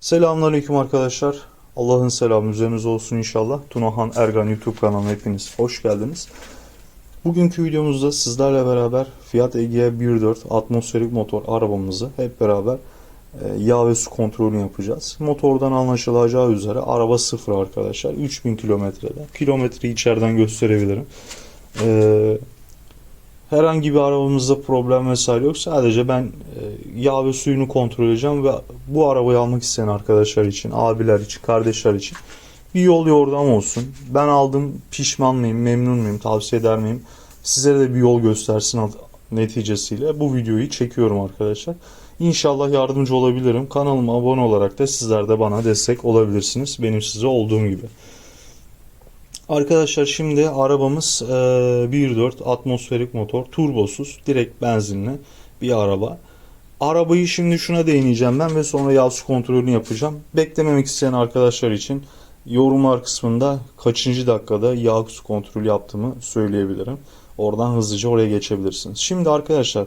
Selamünaleyküm arkadaşlar. Allah'ın selamı üzerinize olsun inşallah. Tunahan Ergan YouTube kanalına hepiniz hoş geldiniz. Bugünkü videomuzda sizlerle beraber Fiat Egea 1.4 atmosferik motor arabamızı hep beraber e, yağ ve su kontrolünü yapacağız. Motordan anlaşılacağı üzere araba sıfır arkadaşlar. 3000 kilometrede. Kilometreyi içeriden gösterebilirim. Eee Herhangi bir arabamızda problem vesaire yok. Sadece ben e, yağ ve suyunu kontrol edeceğim ve bu arabayı almak isteyen arkadaşlar için, abiler için, kardeşler için bir yol yordam olsun. Ben aldım pişman mıyım, memnun muyum, tavsiye eder miyim? Sizlere de bir yol göstersin neticesiyle bu videoyu çekiyorum arkadaşlar. İnşallah yardımcı olabilirim. Kanalıma abone olarak da sizler de bana destek olabilirsiniz. Benim size olduğum gibi. Arkadaşlar şimdi arabamız e, 1.4 atmosferik motor, turbosuz, direkt benzinli bir araba. Arabayı şimdi şuna değineceğim ben ve sonra yağ su kontrolünü yapacağım. Beklememek isteyen arkadaşlar için yorumlar kısmında kaçıncı dakikada yağ su kontrolü yaptığımı söyleyebilirim. Oradan hızlıca oraya geçebilirsiniz. Şimdi arkadaşlar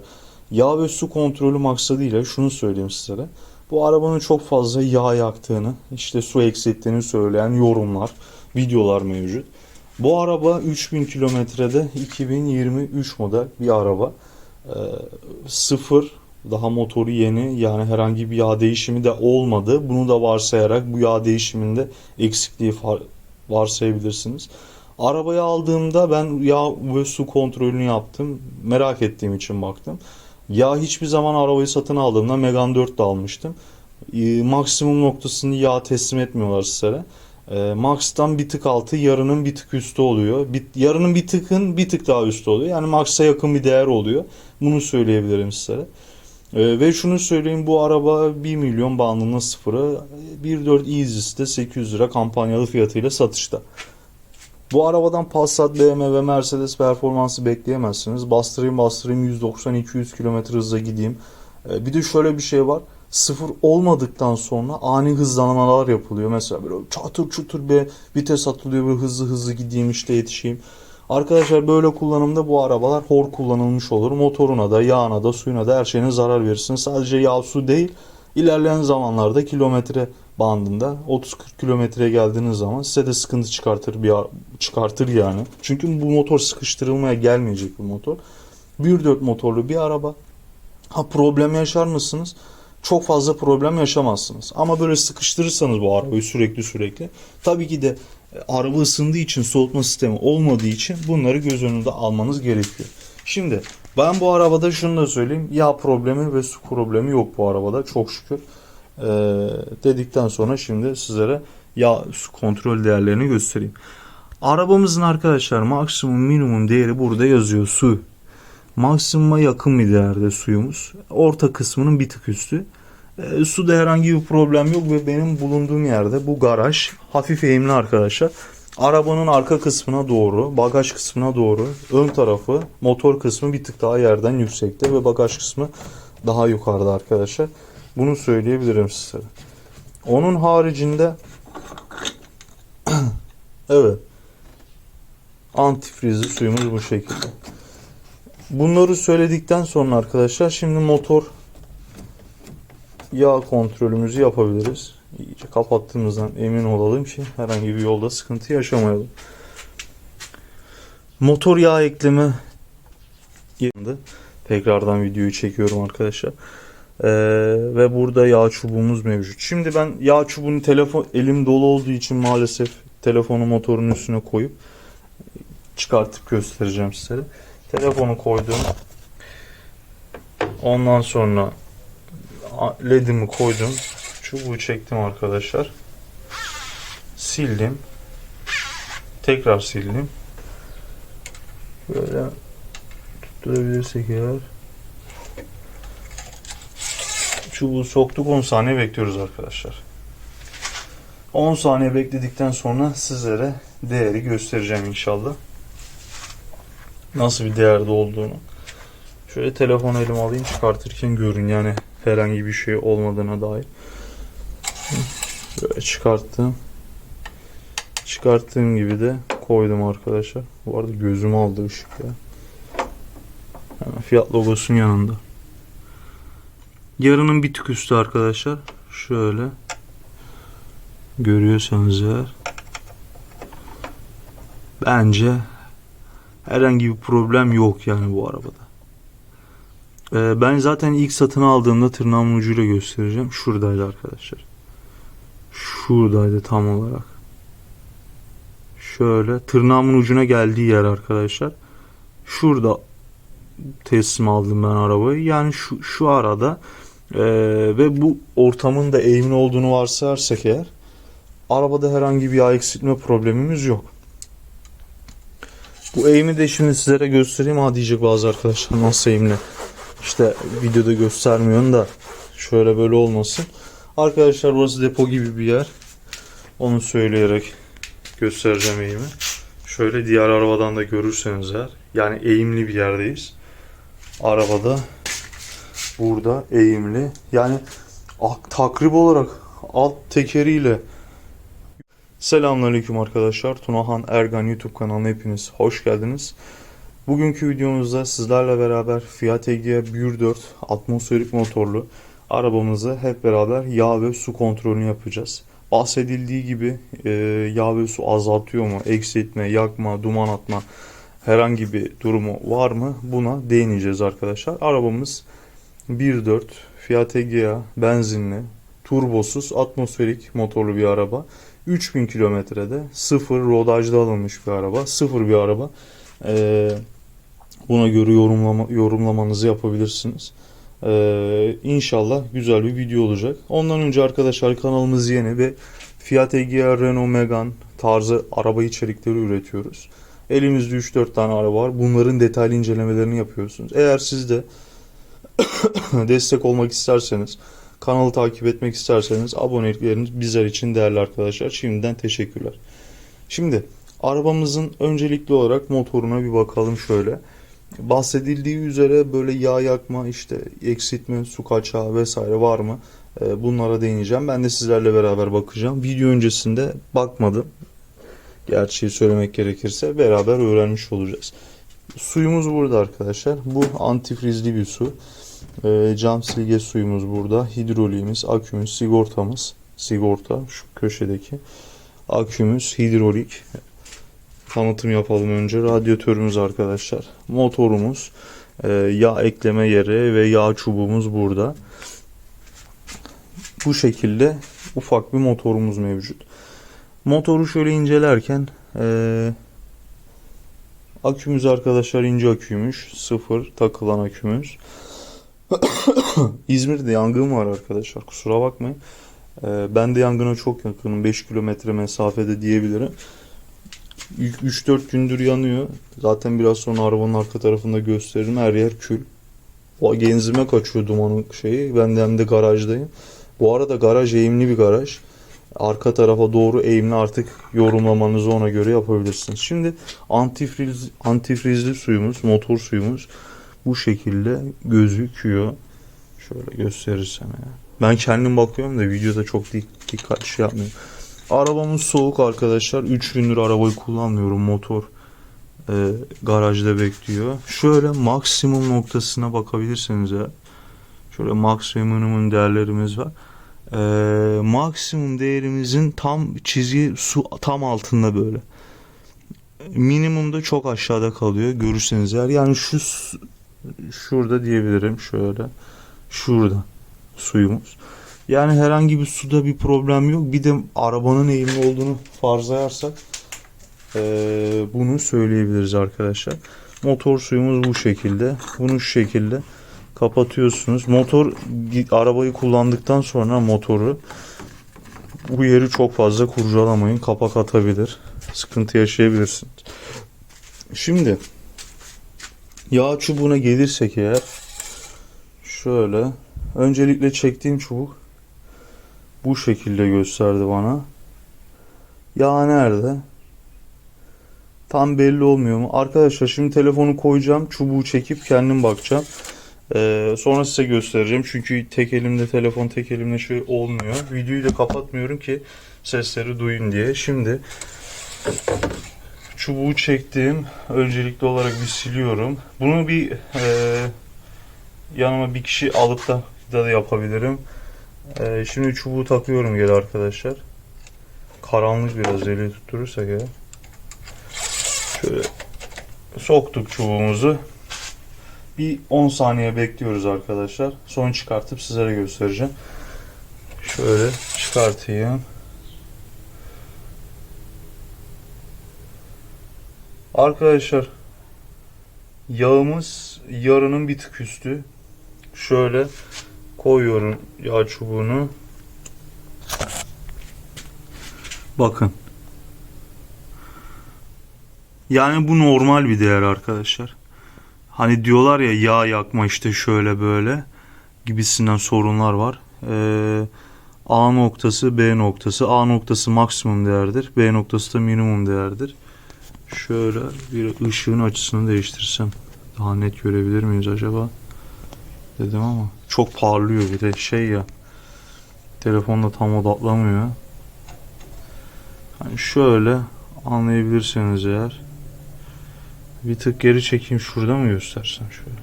yağ ve su kontrolü maksadıyla şunu söyleyeyim sizlere. Bu arabanın çok fazla yağ yaktığını, işte su eksilttiğini söyleyen yorumlar, videolar mevcut. Bu araba 3000 kilometrede 2023 model bir araba. Ee, sıfır daha motoru yeni yani herhangi bir yağ değişimi de olmadı. Bunu da varsayarak bu yağ değişiminde eksikliği varsayabilirsiniz. Arabayı aldığımda ben yağ ve su kontrolünü yaptım. Merak ettiğim için baktım. Yağ hiçbir zaman arabayı satın aldığımda Megane 4 de almıştım. Ee, maksimum noktasını yağ teslim etmiyorlar sizlere. E, Max'tan bir tık altı, yarının bir tık üstü oluyor. Bir, yarının bir tıkın bir tık daha üstü oluyor. Yani Max'a yakın bir değer oluyor. Bunu söyleyebilirim sizlere. E, ve şunu söyleyeyim bu araba 1 milyon bandında sıfırı 1.4 Easy'de 800 lira kampanyalı fiyatıyla satışta. Bu arabadan Passat, BMW Mercedes performansı bekleyemezsiniz. Bastırayım bastırayım 190-200 km hızla gideyim. E, bir de şöyle bir şey var sıfır olmadıktan sonra ani hızlanmalar yapılıyor. Mesela böyle çatır çutur bir vites atılıyor böyle hızlı hızlı gideyim işte yetişeyim. Arkadaşlar böyle kullanımda bu arabalar hor kullanılmış olur. Motoruna da, yağına da, suyuna da her şeyine zarar verirsin. Sadece yağ su değil, ilerleyen zamanlarda kilometre bandında 30-40 kilometreye geldiğiniz zaman size de sıkıntı çıkartır bir çıkartır yani. Çünkü bu motor sıkıştırılmaya gelmeyecek bir motor. 1.4 motorlu bir araba. Ha problem yaşar mısınız? Çok fazla problem yaşamazsınız. Ama böyle sıkıştırırsanız bu arabayı sürekli sürekli tabii ki de e, araba ısındığı için soğutma sistemi olmadığı için bunları göz önünde almanız gerekiyor. Şimdi ben bu arabada şunu da söyleyeyim. Yağ problemi ve su problemi yok bu arabada çok şükür. Ee, dedikten sonra şimdi sizlere yağ su kontrol değerlerini göstereyim. Arabamızın arkadaşlar maksimum minimum değeri burada yazıyor su maksimuma yakın bir değerde suyumuz. Orta kısmının bir tık üstü. E, suda herhangi bir problem yok ve benim bulunduğum yerde bu garaj hafif eğimli arkadaşlar. Arabanın arka kısmına doğru, bagaj kısmına doğru, ön tarafı, motor kısmı bir tık daha yerden yüksekte ve bagaj kısmı daha yukarıda arkadaşlar. Bunu söyleyebilirim size. Onun haricinde evet antifrizli suyumuz bu şekilde. Bunları söyledikten sonra arkadaşlar şimdi motor yağ kontrolümüzü yapabiliriz. İyice kapattığımızdan emin olalım ki herhangi bir yolda sıkıntı yaşamayalım. Motor yağ ekleme yerinde tekrardan videoyu çekiyorum arkadaşlar. Ee, ve burada yağ çubuğumuz mevcut. Şimdi ben yağ çubuğunu telefon elim dolu olduğu için maalesef telefonu motorun üstüne koyup çıkartıp göstereceğim size. Telefonu koydum. Ondan sonra ledimi koydum. Çubuğu çektim arkadaşlar. Sildim. Tekrar sildim. Böyle tutturabilirsek eğer. Çubuğu soktuk 10 saniye bekliyoruz arkadaşlar. 10 saniye bekledikten sonra sizlere değeri göstereceğim inşallah nasıl bir değerde olduğunu. Şöyle telefonu elime alayım çıkartırken görün yani herhangi bir şey olmadığına dair. Böyle çıkarttım. Çıkarttığım gibi de koydum arkadaşlar. Bu arada gözümü aldı ışık ya. Hemen fiyat logosunun yanında. Yarının bir tık üstü arkadaşlar. Şöyle. Görüyorsanız eğer. Bence herhangi bir problem yok yani bu arabada. Ee, ben zaten ilk satın aldığımda tırnağımın ucuyla göstereceğim. Şuradaydı arkadaşlar. Şuradaydı tam olarak. Şöyle tırnağımın ucuna geldiği yer arkadaşlar. Şurada teslim aldım ben arabayı. Yani şu, şu arada ee, ve bu ortamın da eğimli olduğunu varsayarsak eğer arabada herhangi bir yağ eksiltme problemimiz yok. Bu eğimi de şimdi sizlere göstereyim. Ha diyecek bazı arkadaşlar nasıl eğimli. İşte videoda göstermiyorsun da şöyle böyle olmasın. Arkadaşlar burası depo gibi bir yer. Onu söyleyerek göstereceğim eğimi. Şöyle diğer arabadan da görürseniz eğer. Yani eğimli bir yerdeyiz. Arabada burada eğimli. Yani ak- takrib olarak alt tekeriyle Selamünaleyküm arkadaşlar. Tunahan Ergan YouTube kanalına hepiniz hoş geldiniz. Bugünkü videomuzda sizlerle beraber Fiat Egea 1.4 atmosferik motorlu arabamızı hep beraber yağ ve su kontrolünü yapacağız. Bahsedildiği gibi e, yağ ve su azaltıyor mu, eksiltme, yakma, duman atma herhangi bir durumu var mı buna değineceğiz arkadaşlar. Arabamız 1.4 Fiat Egea benzinli, turbosuz, atmosferik motorlu bir araba. 3000 kilometrede sıfır rodajda alınmış bir araba. Sıfır bir araba. Ee, buna göre yorumlama, yorumlamanızı yapabilirsiniz. Ee, inşallah güzel bir video olacak. Ondan önce arkadaşlar kanalımız yeni ve Fiat Egea, Renault Megane tarzı araba içerikleri üretiyoruz. Elimizde 3-4 tane araba var. Bunların detaylı incelemelerini yapıyorsunuz. Eğer siz de destek olmak isterseniz Kanalı takip etmek isterseniz abonelikleriniz bizler için değerli arkadaşlar. Şimdiden teşekkürler. Şimdi arabamızın öncelikli olarak motoruna bir bakalım şöyle. Bahsedildiği üzere böyle yağ yakma, işte eksiltme, su kaçağı vesaire var mı? Ee, Bunlara değineceğim. Ben de sizlerle beraber bakacağım. Video öncesinde bakmadım. Gerçeği söylemek gerekirse beraber öğrenmiş olacağız. Suyumuz burada arkadaşlar. Bu antifrizli bir su. E, cam silge suyumuz burada. Hidroliğimiz, akümüz, sigortamız. Sigorta şu köşedeki. Akümüz, hidrolik. Tanıtım yapalım önce. Radyatörümüz arkadaşlar. Motorumuz. e, yağ ekleme yeri ve yağ çubuğumuz burada. Bu şekilde ufak bir motorumuz mevcut. Motoru şöyle incelerken e, akümüz arkadaşlar ince aküymüş. Sıfır takılan akümüz. İzmir'de yangın var arkadaşlar. Kusura bakmayın. Ee, ben de yangına çok yakınım. 5 kilometre mesafede diyebilirim. 3-4 gündür yanıyor. Zaten biraz sonra arabanın arka tarafında gösteririm. Her yer kül. O genzime kaçıyor dumanın şeyi. Ben de hem de garajdayım. Bu arada garaj eğimli bir garaj. Arka tarafa doğru eğimli artık yorumlamanızı ona göre yapabilirsiniz. Şimdi antifriz, antifrizli suyumuz, motor suyumuz bu şekilde gözüküyor. Şöyle gösterirsem ya. Ben kendim bakıyorum da videoda çok dik- dikkat şey yapmıyorum. Arabamız soğuk arkadaşlar. 3 gündür arabayı kullanmıyorum. Motor e, garajda bekliyor. Şöyle maksimum noktasına bakabilirsiniz ya. Şöyle minimum değerlerimiz var. E, maksimum değerimizin tam çizgi su tam altında böyle. Minimumda çok aşağıda kalıyor. Görürseniz eğer. Yani şu şurada diyebilirim şöyle. Şurada suyumuz. Yani herhangi bir suda bir problem yok. Bir de arabanın eğimli olduğunu farzayarsak eee, bunu söyleyebiliriz arkadaşlar. Motor suyumuz bu şekilde. Bunu şu şekilde kapatıyorsunuz. Motor arabayı kullandıktan sonra motoru bu yeri çok fazla kurcalamayın. Kapak atabilir. Sıkıntı yaşayabilirsiniz. Şimdi Yağ çubuğuna gelirsek eğer şöyle öncelikle çektiğim çubuk bu şekilde gösterdi bana. Yağ nerede? Tam belli olmuyor mu? Arkadaşlar şimdi telefonu koyacağım. Çubuğu çekip kendim bakacağım. Ee, sonra size göstereceğim. Çünkü tek elimde telefon tek elimde şey olmuyor. Videoyu da kapatmıyorum ki sesleri duyun diye. Şimdi çubuğu çektim. Öncelikli olarak bir siliyorum. Bunu bir e, yanıma bir kişi alıp da da yapabilirim. E, şimdi çubuğu takıyorum geri arkadaşlar. karanlık biraz eli tutturursak ya. Şöyle soktuk çubuğumuzu. Bir 10 saniye bekliyoruz arkadaşlar. Sonra çıkartıp sizlere göstereceğim. Şöyle çıkartayım. Arkadaşlar yağımız yarının bir tık üstü. Şöyle koyuyorum yağ çubuğunu. Bakın. Yani bu normal bir değer arkadaşlar. Hani diyorlar ya yağ yakma işte şöyle böyle gibisinden sorunlar var. Ee, A noktası B noktası. A noktası maksimum değerdir. B noktası da minimum değerdir. Şöyle bir ışığın açısını değiştirsem daha net görebilir miyiz acaba? Dedim ama çok parlıyor bir de şey ya telefonda tam odaklamıyor. Hani şöyle anlayabilirseniz eğer bir tık geri çekeyim şurada mı göstersem şöyle.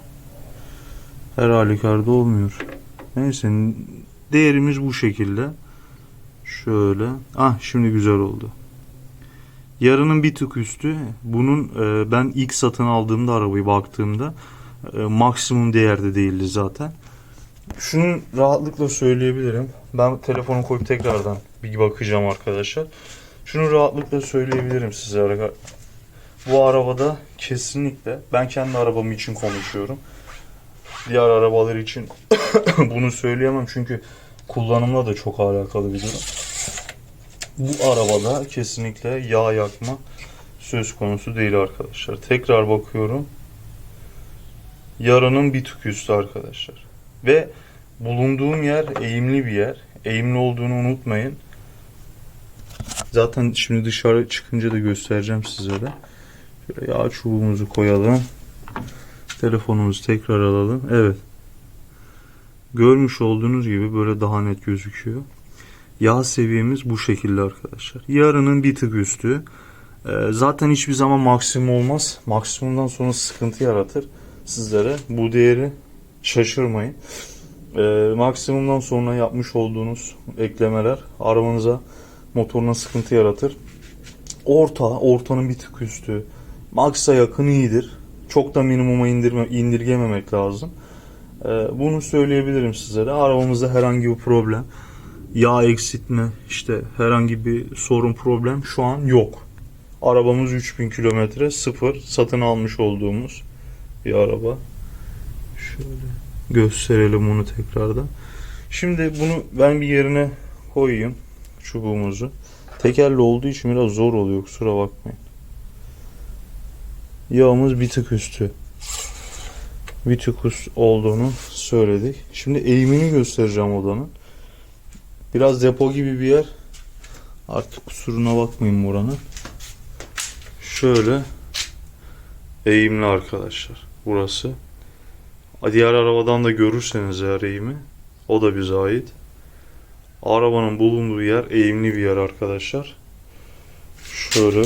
Her halükarda olmuyor. Neyse değerimiz bu şekilde. Şöyle. Ah şimdi güzel oldu. Yarının bir tık üstü. Bunun e, ben ilk satın aldığımda arabayı baktığımda e, maksimum değerde değildi zaten. Şunu rahatlıkla söyleyebilirim. Ben telefonu koyup tekrardan bir bakacağım arkadaşlar. Şunu rahatlıkla söyleyebilirim size. Bu arabada kesinlikle ben kendi arabam için konuşuyorum. Diğer arabalar için bunu söyleyemem çünkü kullanımla da çok alakalı bir durum. Bu arabada kesinlikle yağ yakma söz konusu değil arkadaşlar. Tekrar bakıyorum. Yarının bir tık üstü arkadaşlar. Ve bulunduğum yer eğimli bir yer. Eğimli olduğunu unutmayın. Zaten şimdi dışarı çıkınca da göstereceğim size de. Şöyle yağ çubuğumuzu koyalım. Telefonumuzu tekrar alalım. Evet. Görmüş olduğunuz gibi böyle daha net gözüküyor. Yağ seviyemiz bu şekilde arkadaşlar. Yarının bir tık üstü. Ee, zaten hiçbir zaman maksimum olmaz. Maksimumdan sonra sıkıntı yaratır sizlere. Bu değeri şaşırmayın. Ee, maksimumdan sonra yapmış olduğunuz eklemeler arabanıza motoruna sıkıntı yaratır. Orta, ortanın bir tık üstü. Max'a yakın iyidir. Çok da minimuma indirme, indirgememek lazım. Ee, bunu söyleyebilirim sizlere. Arabamızda herhangi bir problem, yağ eksiltme, işte herhangi bir sorun problem şu an yok. Arabamız 3000 kilometre sıfır satın almış olduğumuz bir araba. Şöyle gösterelim bunu tekrardan. Şimdi bunu ben bir yerine koyayım çubuğumuzu. Tekerli olduğu için biraz zor oluyor kusura bakmayın. Yağımız bir tık üstü. Bir tık üst olduğunu söyledik. Şimdi eğimini göstereceğim odanın. Biraz depo gibi bir yer. Artık kusuruna bakmayın buranın. Şöyle eğimli arkadaşlar. Burası. Diğer arabadan da görürseniz eğer eğimi. O da bize ait. Arabanın bulunduğu yer eğimli bir yer arkadaşlar. Şöyle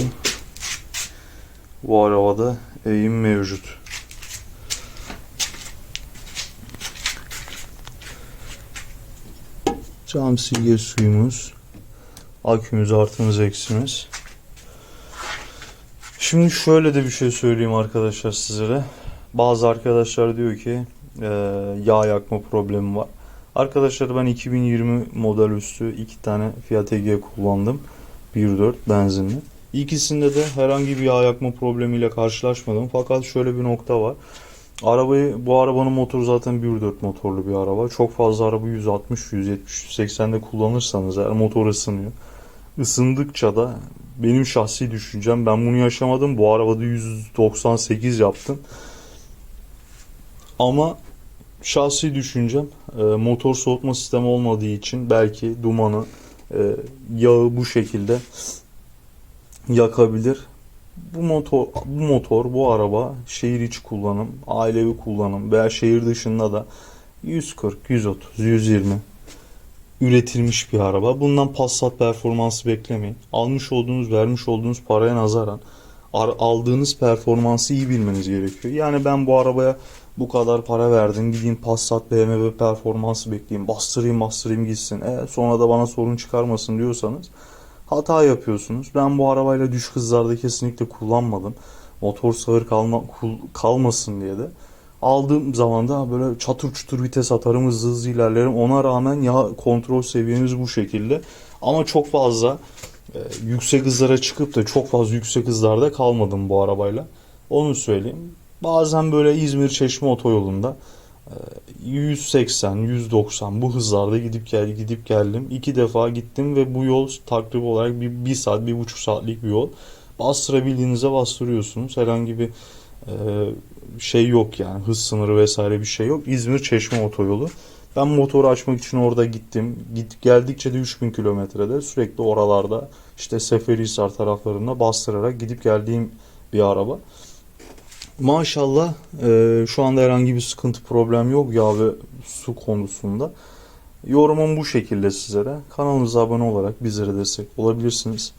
bu arabada eğim mevcut. Cam silge suyumuz. Akümüz artımız eksimiz. Şimdi şöyle de bir şey söyleyeyim arkadaşlar sizlere. Bazı arkadaşlar diyor ki e, yağ yakma problemi var. Arkadaşlar ben 2020 model üstü iki tane Fiat Egea kullandım. 1.4 benzinli. İkisinde de herhangi bir yağ yakma problemiyle karşılaşmadım. Fakat şöyle bir nokta var. Arabayı bu arabanın motoru zaten 1.4 motorlu bir araba. Çok fazla araba 160, 170, 180'de kullanırsanız eğer motor ısınıyor. Isındıkça da benim şahsi düşüncem ben bunu yaşamadım. Bu arabada 198 yaptım. Ama şahsi düşüncem e, motor soğutma sistemi olmadığı için belki dumanı e, yağı bu şekilde yakabilir. Bu motor bu motor bu araba şehir içi kullanım, ailevi kullanım veya şehir dışında da 140, 130, 120 üretilmiş bir araba. Bundan Passat performansı beklemeyin. Almış olduğunuz, vermiş olduğunuz paraya nazaran ar- aldığınız performansı iyi bilmeniz gerekiyor. Yani ben bu arabaya bu kadar para verdim. Gideyim Passat BMW performansı bekleyeyim. Bastırayım bastırayım gitsin. E, sonra da bana sorun çıkarmasın diyorsanız hata yapıyorsunuz. Ben bu arabayla düş hızlarda kesinlikle kullanmadım. Motor sağır kalma, kalmasın diye de. Aldığım zaman da böyle çatır çutur vites atarım hızlı hızlı ilerlerim. Ona rağmen ya kontrol seviyemiz bu şekilde. Ama çok fazla e, yüksek hızlara çıkıp da çok fazla yüksek hızlarda kalmadım bu arabayla. Onu söyleyeyim. Bazen böyle İzmir Çeşme otoyolunda 180, 190 bu hızlarda gidip gel gidip geldim. İki defa gittim ve bu yol takribi olarak bir, bir saat, bir buçuk saatlik bir yol. Bastırabildiğinize bastırıyorsunuz. Herhangi bir e, şey yok yani hız sınırı vesaire bir şey yok. İzmir Çeşme otoyolu. Ben motoru açmak için orada gittim. Git, geldikçe de 3000 kilometrede sürekli oralarda işte Seferihisar taraflarında bastırarak gidip geldiğim bir araba. Maşallah e, şu anda herhangi bir sıkıntı problem yok yağ ve su konusunda. Yorumum bu şekilde sizlere. Kanalımıza abone olarak bizlere destek olabilirsiniz.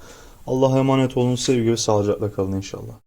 Allah'a emanet olun. Sevgi ve sağlıcakla kalın inşallah.